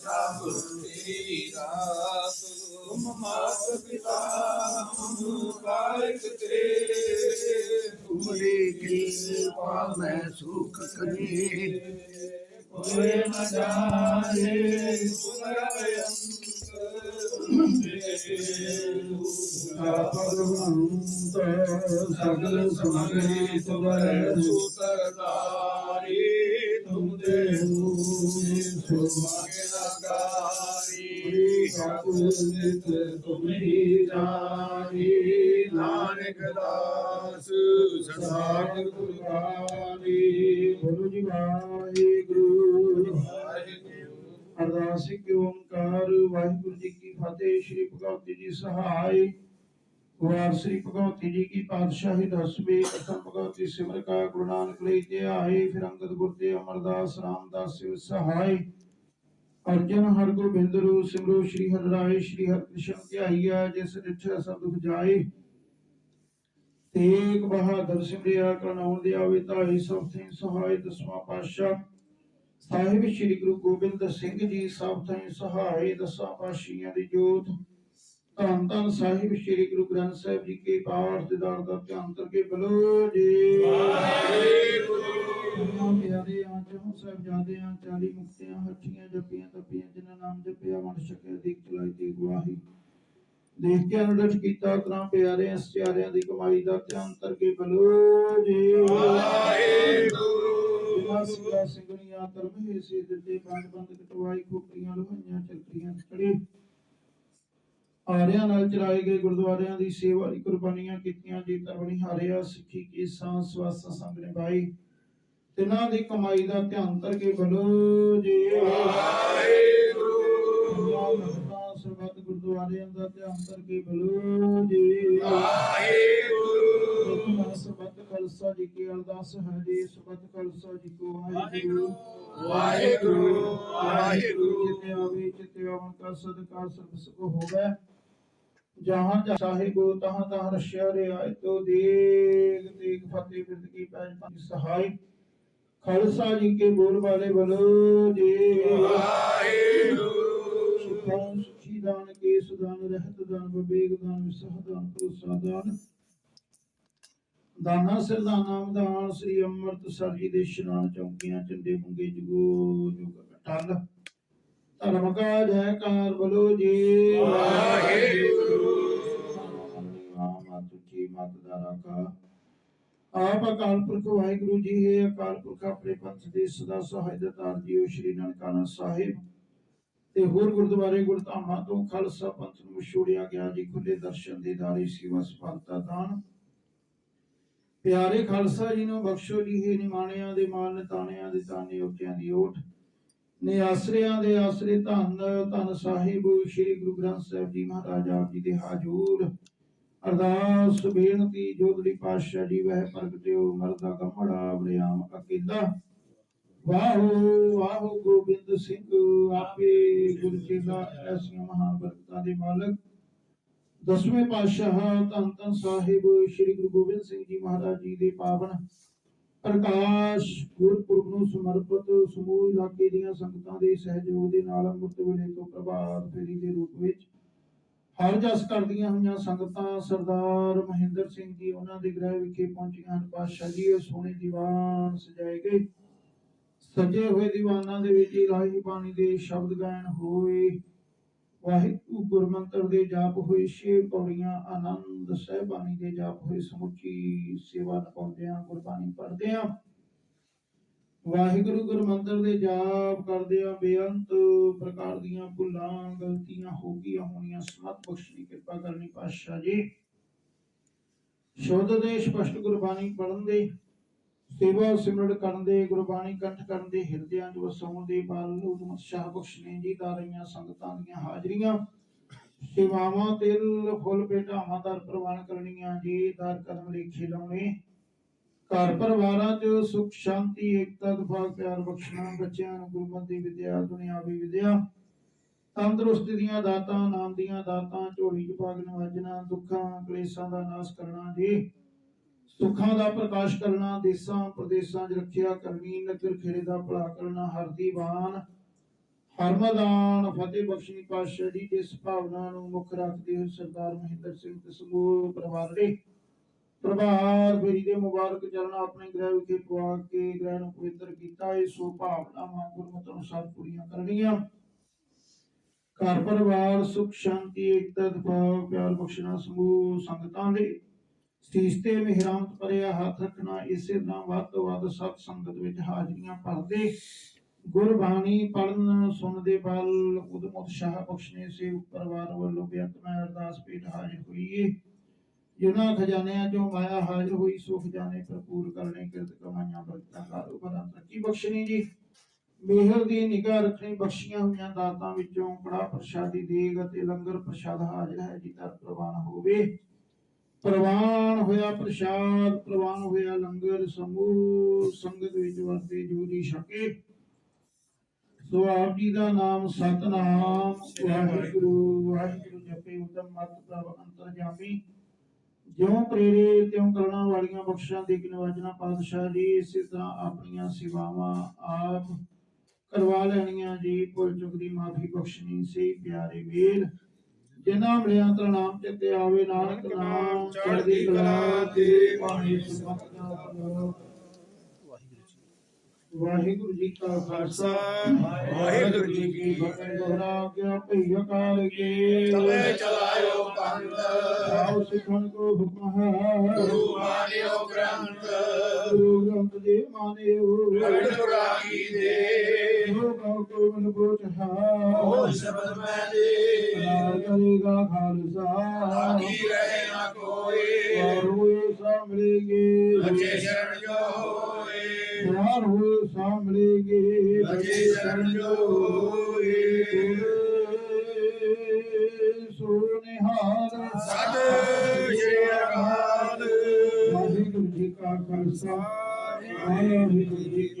ਸਭ ਤੇਰੀ ਰਾਸ ਤੁਮ ਮਾਤ ਪਿਤਾ ਹਮ ਕਾਇਕ ਤੇਰੇ ਤੁਮਰੇ ਕਿਰਪਾ ਮੈਂ ਸੁਖ ਕਰੇ ਹੋਏ ਨ ਜਾਏ ਤੁਮਰਾ ਅੰਤ ਸਗਲ ਸਮਗਰੀ ਤੁਮਰੇ ਸੂਤਰਦਾਰੀ ਤੁਮ ਦੇ ਸੁਭਾਗੇ ਨਗਾਰੀ ਸਤਿ ਤੁਮ ਜਾਨੀ ਨਾਨਕ ਦਾਸ ਸਦਾ ਗੁਰੂ ਗਾਨੀ ਗੁਰੂ ਜੀ ਵਾਹਿਗੁਰੂ ਅਰਦਾਸ ਕਿ ਓੰਕਾਰ ਵਾਹਿਗੁਰੂ ਜੀ ਕੀ ਫਤਿਹ ਸ੍ਰੀ ਭਗਵਤੀ ਜੀ ਸਹਾਈ ਵਾਰ ਸ੍ਰੀ ਭਗਵਤੀ ਜੀ ਕੀ ਪਾਤਸ਼ਾਹੀ ਦਸਵੇਂ ਕਥਮ ਭਗਵਤੀ ਸਿਮਰ ਕਾ ਗੁਰੂ ਨਾਨਕ ਲਈ ਤੇ ਆਏ ਫਿਰ ਅੰਗਦ ਗੁਰ ਤੇ ਅਮਰਦਾਸ ਰਾਮਦਾਸ ਸਿਵ ਸਹਾਈ ਅਰਜਨ ਹਰ ਗੋਬਿੰਦ ਰੂ ਸਿਮਰੋ, ਸ੍ਰੀ ਹਰਿ ਸ੍ਰੀ ਹਰਿ ਕ੍ਰਿਸ਼ਨ ਧਿਆਈਆ, ਜਿਸ ਰਿਠ ਸਭ ਦੁਖ ਜਾਏ। ਤੇਗ ਬਹਾਦਰ ਸਿਮਰਿਆ ਕਰਨਾਉਣ ਦੇ ਆਵੇ ਤਾਈ ਸਭ ਥੀ ਸਹਾਈ ਦਸਵਾਂ ਪਾਤਸ਼ਾਹ। ਸਾਹਿਬ ਸ੍ਰੀ ਗੁਰੂ ਗੋਬਿੰਦ ਸਿੰਘ ਜੀ, ਸਭ ਥਾਈ ਸਹਾਈ ਦਸਾਂ ਪਾਸ਼ੀਆਂ ਦੀ ਜੋਤ। ਧੰਨ ਧੰਨ ਸਾਹਿਬ ਸ੍ਰੀ ਗੁਰੂ ਗ੍ਰੰਥ ਸਾਹਿਬ ਜੀ ਕੇ ਪਾਠ ਦੇ ਦਰ ਦਾ ਧਿਆਨ ਕਰਕੇ ਬਲੋ ਜੀ। ਵਾਹਿਗੁਰੂ। ਪਿਆਰੇ ਆ ਜਹੋਂ ਸਾਹਿਬ ਜਾਦੇ ਆ 40 ਮੁਕਤਿਆਂ ਹੱਠੀਆਂ ਜਪੀਆਂ ਤਪੀਆਂ ਜਿਨ੍ਹਾਂ ਨਾਮ ਜਪਿਆ ਮਨ ਸ਼ਕੇ ਅਧਿਕ ਚਲਾਈ ਤੇ ਗਵਾਹੀ ਦੇਖ ਕੇ ਅਨੁਰਠ ਕੀਤਾ ਤਰਾ ਪਿਆਰੇ ਅਸਿਆਰਿਆਂ ਦੀ ਕਮਾਈ ਦਾ ਧਿਆਨ ਕਰਕੇ ਬਲੋ ਜੀ। ਬਿਨਾ ਸਿੰਘਾ ਸਿੰਘਣੀਆਂ ਤਰਮੇ ਸੇ ਦਿੱਤੇ ਬੰਦ ਬੰਦ ਕਟਵਾਈ ਖੋਪੜੀਆਂ ਲੋਹੀਆਂ ਚੱਕਰੀਆਂ ਕੜੀ ਆਰਿਆਂ ਨਾਲ ਚਲਾਏ ਗਏ ਗੁਰਦੁਆਰਿਆਂ ਦੀ ਸੇਵਾ ਦੀ ਕੁਰਬਾਨੀਆਂ ਕੀਤੀਆਂ ਜੀ ਤਰਵਣੀ ਹਾਰਿਆ ਸਿੱਖੀ ਕੀ ਸਾਂਸ ਸਵਾਸ ਸੰਗ ਨਿਭਾਈ। ਤਿਨਾਂ ਦੀ ਕਮਾਈ ਦਾ ਧਿਆਨ ਕਰਕੇ ਬਲੋ ਜੀ। ਵਾਹਿਗੁਰੂ। ਸਰਬੱਤ ਗੁਰਦੁਆਰਿਆਂ ਦਾ ਧਿਆਨ ਕਰਕੇ ਬਲੋ ਜੀ। ਵਾਹਿਗੁਰੂ। ਸਰਬੱਤ ਖਾਲਸਾ ਜੀ ਕੀ ਅਰਦਾਸ ਹੈ ਜੀ। ਸਰਬੱਤ ਖਾਲਸਾ ਜੀ ਕੋ ਵਾਹਿਗੁਰੂ। ਵਾਹਿਗੁਰੂ। ਵਾਹਿਗੁਰੂ। ਜਿਤੇ ਆਵੇ ਜਿਤੇ ਆਵਨ ਕਾ ਸਦਕਾ ਸਰਬ ਸੁਖ ਹੋਵੇ। ਜਹਾਂ ਜਾ ਸਾਹਿਬੋ ਤਹਾਂ ਤਹਾਂ ਰਸ਼ਿਆ ਰੇ ਦੇਗ ਦੇਗ ਫਤਿਹ ਬਿਰਦ ਕੀ ਪੈਜ ਪੰਜ ਸਹਾਈ। ਖਾਲਸਾ ਜੀ ਕੇ ਬੋਲ ਵਾਲੇ ਬਲੋ ਜੀ ਸੁਖਾਂ ਸੁਖੀ ਦਾਨ ਕੇ ਸੁਦਾਨ ਰਹਿਤ ਦਾਨ ਵਿਵੇਕ ਦਾਨ ਵਿਸਹ ਦਾਨ ਭਰੋਸਾ ਦਾਨ। ਦਾਨਾ ਸਿਰ ਦਾ ਸ੍ਰੀ ਅੰਮ੍ਰਿਤਸਰ ਜੀ ਦੇ ਇਸ਼ਨਾਨ ਚੌਕੀਆਂ ਚੰਡੇ ਮੁੰਗੇ ਜਗੋ ਜੁਗ ਟਲ ਧਰਮ ਕਾ ਜੈਕਾਰ ਬਲੋ ਜੀ। ਮਾਤ ਜੀ ਮਾਤ ਦਾ ਰਾਖਾ ਆਪ ਅਕਾਲ ਪੁਰਖ ਵਾਹਿਗੁਰੂ ਜੀ, ਹੈ ਅਕਾਲ ਪੁਰਖ, ਆਪਣੇ ਪੰਥ ਦੇ ਸਦਾ ਸਹਾਇਤਾਰ ਜੀਓ ਸ਼੍ਰੀ ਨਨਕਾਣਾ ਸਾਹਿਬ। ਤੇ ਹੋਰ ਗੁਰਦੁਆਰੇ ਗੁਰਧਾਮਾਂ ਤੋਂ ਖਾਲਸਾ ਪੰਥ ਨੂੰ ਵਿਛੋੜਿਆ ਗਿਆ ਜੀ ਖੁੱਲੇ ਦਰਸ਼ਨ ਦੇ ਦਾਰੀ ਸੇਵਾ ਸਫਲਤਾ ਦਾਨ। ਪਿਆਰੇ ਖਾਲਸਾ ਜੀ ਨੂੰ ਬਖਸ਼ੋ ਜੀ, ਹੈ ਨਿਮਾਣਿਆਂ ਦੇ ਮਾਨ ਨਤਾਣਿਆਂ ਦੇ ਤਾਨੇ ਉੱਚਿਆਂ ਦੀ ਓਟ। ਨੇ ਆਸਰਿਆਂ ਦੇ ਆਸਰੇ ਧੰਨ ਧੰਨ ਸਾਹਿਬ ਸ੍ਰੀ ਗੁਰੂ ਗ੍ਰੰਥ ਸਾਹਿਬ ਜੀ ਮਹਾਰਾਜ ਆਪ ਜੀ ਦੇ ਹਾਜ਼ੂਰ। ਅਰਦਾਸ, ਬੇਨਤੀ ਜੋਦੜੀ ਪਾਤਸ਼ਾਹ ਜੀ, ਵਹਿ ਪ੍ਰਗਟਿਓ ਮਰਦਾ ਕਮੜਾ ਬਰਿਆਮ ਅਕੇਲਾ। ਵਾਹੋ ਵਾਹੋ ਗੋਬਿੰਦ ਸਿੰਘ, ਆਪੇ ਗੁਰ ਚੇਲਾ, ਐਸੀਆਂ ਮਹਾਨ ਬਰਕਤਾਂ ਦੇ ਮਾਲਕ। ਦਸਵੇਂ ਪਾਤਸ਼ਾਹ ਧੰਨ ਧੰਨ ਸਾਹਿਬ ਸ੍ਰੀ ਗੁਰੂ ਗੋਬਿੰਦ ਸਿੰਘ ਜੀ ਮਹਾਰਾਜ ਜੀ ਦੇ ਪਾਵਨ। ਪ੍ਰਕਾਸ਼ ਗੁਰਪੁਰਬ ਨੂੰ ਸਮਰਪਿਤ ਸਮੂਹ ਇਲਾਕੇ ਦੀਆਂ ਸੰਗਤਾਂ ਦੇ ਸਹਿਯੋਗ ਦੇ ਨਾਲ ਅੰਮ੍ਰਿਤ ਵੇਲੇ ਤੋਂ ਪ੍ਰਭਾਤ ਫੇਰੀ ਦੇ ਰੂਪ ਵਿੱਚ ਹਰ ਜਸ ਕਰਦੀਆਂ ਹੋਈਆਂ ਸੰਗਤਾਂ, ਸਰਦਾਰ ਮਹਿੰਦਰ ਸਿੰਘ ਜੀ ਉਹਨਾਂ ਦੇ ਗ੍ਰਹਿ ਵਿਖੇ ਪਹੁੰਚੀਆਂ ਹਨ। ਪਾਤਸ਼ਾਹ ਜੀ ਉਹ ਸੋਹਣੇ ਦੀਵਾਨ ਸਜਾਏ ਗਏ ਸਜੇ ਹੋਏ ਦੀਵਾਨਾਂ ਦੇ ਵਿੱਚ ਇਲਾਹੀ ਬਾਣੀ ਦੇ ਸ਼ਬਦ ਗਾਇਨ ਹੋਏ। ਵਾਹਿਗੁਰੂ ਗੁਰਮੰਤਰ ਦੇ ਜਾਪ ਹੋਏ, ਛੇ ਪੌੜੀਆਂ ਆਨੰਦ ਸਹਿਬਾਨੀ ਦੇ ਜਾਪ ਹੋਏ, ਸਮੁੱਚੀ ਸੇਵਾ ਨਿਭਾਉਂਦਿਆਂ, ਗੁਰਬਾਣੀ ਪੜ੍ਹਦਿਆਂ। ਵਾਹਿਗੁਰੂ ਗੁਰਮੰਤਰ ਦੇ ਜਾਪ ਕਰਦਿਆਂ ਬੇਅੰਤ ਪ੍ਰਕਾਰ ਦੀਆਂ ਭੁੱਲਾਂ, ਗਲਤੀਆਂ ਹੋ ਗਈਆਂ ਹੋਣੀਆਂ, ਸਮਤ ਬਖਸ਼ਣੀ ਕਿਰਪਾ ਕਰਨੀ ਪਾਤਸ਼ਾਹ ਜੀ। ਸ਼ੁੱਧ ਦੇ ਸਪਸ਼ਟ ਗੁਰਬਾਣੀ ਪੜ੍ਹਨ ਦੇ ਸੇਵਾ ਸਿਮਰਨ ਕਰਨ ਦੇ, ਗੁਰਬਾਣੀ ਕੰਠ ਕਰਨ ਦੇ, ਹਿਰਦਿਆਂ 'ਚ ਵਸਾਉਣ ਦੇ ਬਲ ਉਤਸ਼ਾਹ ਬਖਸ਼ਣੇ ਜੀ ਦਾ ਰਹੀਆਂ ਸੰਗਤਾਂ ਦੀਆਂ ਹਾਜ਼ਰੀਆਂ। ਸੇਵਾਵਾਂ ਤਿਲ, ਫੁੱਲ ਭੇਟਾਵਾਂ ਦਰ ਪ੍ਰਵਾਨ ਕਰਨੀਆਂ ਜੀ, ਦਰ ਕਦਮ ਲੇਖੇ ਲਾਉਣੇ ਘਰ ਪਰਿਵਾਰਾਂ 'ਚ ਸੁਖ, ਸ਼ਾਂਤੀ, ਏਕਤਾ ਦਫਾਕ ਪਿਆਰ ਬਖਸ਼ਣਾ, ਬੱਚਿਆਂ ਨੂੰ ਗੁਰਮਤਿ ਦੀ ਵਿਦਿਆ, ਦੁਨਿਆਵੀ ਵਿਦਿਆ। ਤੰਦਰੁਸਤੀ ਦੀਆਂ ਦਾਤਾਂ, ਨਾਮ ਦੀਆਂ ਦਾਤਾਂ, ਝੋਲੀ 'ਚ ਪਾਗ ਨਵਾਜਣਾ, ਦੁੱਖਾਂ, ਕਲੇਸ਼ਾਂ ਦਾ ਨਾਸ਼ ਕਰਨਾ ਜੀ। ਸੁੱਖਾਂ ਦਾ ਪ੍ਰਕਾਸ਼ ਕਰਨਾ, ਦੇਸਾਂ, ਪ੍ਰਦੇਸਾਂ 'ਚ ਰੱਖਿਆ ਕਰਨੀ ਨਗਰ ਖੇੜੇ ਦਾ ਭਲਾ ਕਰਨਾ, ਹਰ ਦੀਵਾਨ ਪਰਮਦਾਨ ਫਤਿਹ ਬਖਸ਼ੀ ਪਾਤਸ਼ਾਹ ਜੀ, ਜਿਸ ਭਾਵਨਾ ਨੂੰ ਮੁੱਖ ਰੱਖਦੇ ਹੋਏ ਸਰਦਾਰ ਮਹਿੰਦਰ ਸਿੰਘ ਤੇ ਸਮੂਹ ਪਰਿਵਾਰ ਦੇ ਪ੍ਰਭਾਤ ਫੇਰੀ ਦੇ ਮੁਬਾਰਕ ਚਰਨ ਆਪਣੇ ਗ੍ਰਹਿ ਵਿਖੇ ਪਵਾ ਕੇ ਗ੍ਰਹਿ ਨੂੰ ਪਵਿੱਤਰ ਕੀਤਾ। ਇਹ ਸੋ ਭਾਵਨਾਵਾਂ ਗੁਰਮਤਿ ਅਨੁਸਾਰ ਪੂਰੀਆਂ ਕਰਨੀਆਂ। ਘਰ ਪਰਿਵਾਰ ਸੁਖ, ਸ਼ਾਂਤੀ, ਏਕਤਾ ਭਾਵ ਪਿਆਰ ਬਖਸ਼ਣਾ ਸਮੂਹ ਸੰਗਤਾਂ ਦੇ ਸੀਸ ਤੇ ਮਿਹਰਾਮਤ ਭਰਿਆ ਹੱਥ ਰੱਖਣਾ, ਇਸੇ ਤਰ੍ਹਾਂ ਵੱਧ ਤੋਂ ਵੱਧ ਸਤ ਸੰਗਤ ਵਿੱਚ ਹਾਜ਼ਰੀਆਂ ਭਰਦੇ। ਗੁਰਬਾਣੀ ਪੜਨ ਸੁਣਦੇ ਬਲ ਉਦਮ ਉਤਸ਼ਾਹ ਬਖਸ਼ਣੇ ਸੇ ਪਰਿਵਾਰ ਵੱਲੋਂ ਬੇਅੰਤ ਅਰਦਾਸ ਪੇਟ ਹਾਜ਼ਰ ਹੋਈ ਜਿਨ੍ਹਾਂ ਖਜ਼ਾਨਿਆਂ ਚੋਂ ਮਾਇਆ ਹਾਜ਼ਰ ਹੋਈ ਸੋ ਖਜ਼ਾਨੇ ਭਰਪੂਰ ਕਰਨੇ, ਕਿਰਤ ਕਮਾਈਆਂ ਬਰਕਤਾਂ ਕਾਰੋਬਾਰਾਂ ਤਰੱਕੀ ਬਖਸ਼ਣੀ ਜੀ। ਮਿਹਰ ਦੀ ਨਿਗਾਹ ਰੱਖਣੀ, ਬਖਸ਼ੀਆਂ ਹੋਈਆਂ ਦਾਤਾਂ ਵਿੱਚੋਂ ਕੜਾ ਪ੍ਰਸ਼ਾਦੀ ਦੇਗ ਅਤੇ ਲੰਗਰ ਪ੍ਰਸ਼ਾਦ ਹਾਜ਼ਰ ਹੈ ਜੀ ਦਰ ਪ੍ਰਵਾਨ ਹੋਵੇ। ਪ੍ਰਵਾਨ ਹੋਇਆ ਪ੍ਰਸ਼ਾਦ, ਪ੍ਰਵਾਨ ਹੋਇਆ ਲੰਗਰ, ਸਮੂਹ, ਸੰਗਤ ਵਿੱਚ ਵਰਤੇ ਜੋਰੀ ਛਕੇ। ਸੋ ਆਪ ਜੀ ਦਾ ਨਾਮ ਸਤਨਾਮ। ਵਾਹਿਗੁਰੂ ਵਾਹਿਗੁਰੂ ਜਪੇ ਉਤਮ ਮਤ ਪ੍ਰਭ ਅੰਤਰਜਾਮੀ ਜਿਉ ਪ੍ਰੇਰੇ, ਤਿਉ ਕਰਨਾ ਵਾਲੀਆਂ ਬਖਸ਼ਾਂ ਦੇ ਨਵਾਜਣਾ ਪਾਤਸ਼ਾਹ ਜੀ, ਇਸੇ ਤਰ੍ਹਾਂ ਆਪਣੀਆਂ ਸੇਵਾਵਾਂ ਆਪ ਕਰਵਾ ਲੈਣੀਆਂ ਜੀ। ਭੁੱਲ ਚੁੱਕ ਦੀ ਮਾਫੀ ਬਖਸ਼ਣੀ ਸੀ, ਪਿਆਰੇ ਵੀਰ। ਜਿਨ੍ਹਾਂ ਮਿਲਿਆ ਤੇਰਾ ਨਾਮ ਚਿੱਤੇ ਆਵੇ ਨਾਨਕ ਨਾਮ ਚੜ੍ਹਦੀ ਕਲਾ ਤੇ ਪਾਣੀ ਸੁਮਤ ਦਾ ਪ੍ਰਭਾਵ। ਵਾਹਿਗੁਰੂ ਜੀ ਕਾ ਖਾਲਸਾ ਵਾਹਿਗੁਰੂ ਜੀ ਕੀ ਫਤਿਹ। ਦੁਹਰਾ ਗਿਆ ਭਈ ਅਕਾਲ ਕੇ ਤਵੇ ਚਲਾਇਓ ਪੰਥ। ਆਓ ਸਿੱਖਣ ਕੋ ਹੁਕਮ। ਹੈ ਗੁਰੂ ਮਾਨਿਓ ਗ੍ਰੰਥ। ਗੁਰੂ ਗ੍ਰੰਥ ਦੇ ਮਾਨਿਓ ਰਵਿੰਦਰ ਰਾਗੀ ਦੇ। ਕੋ ਮਨ ਬੋਝ ਉਹ ਹੈ ਸ਼ਬਦ ਮੈਂ ਦੇ ਨਾਮ ਕਰੇਗਾ ਖਾਲਸਾ। ਆਗੀ ਰਹੇ ਨਾ ਕੋਈ। ਵਾਰ ਹੋਏ ਸਾਂਭਲੇਗੇ ਅਜੇ ਸ਼ਰਨ ਜੋ ਹੋਏ। ਵਾਰ ਹੋਏ ਸਾਂਭਲੇਗੇ ਅਜੇ ਸ਼ਰਨ ਜੋ ਹੋਏ। ਸੋਨਿਹਾਰ ਸਤਿ ਸ਼੍ਰੀ ਅਕਾਲ। ਵਾਹਿਗੁਰੂ ਜੀ ਕਾ ਖਾਲਸਾ। ਵਾਹਿਗੁਰੂ ਜੀ ਕੀ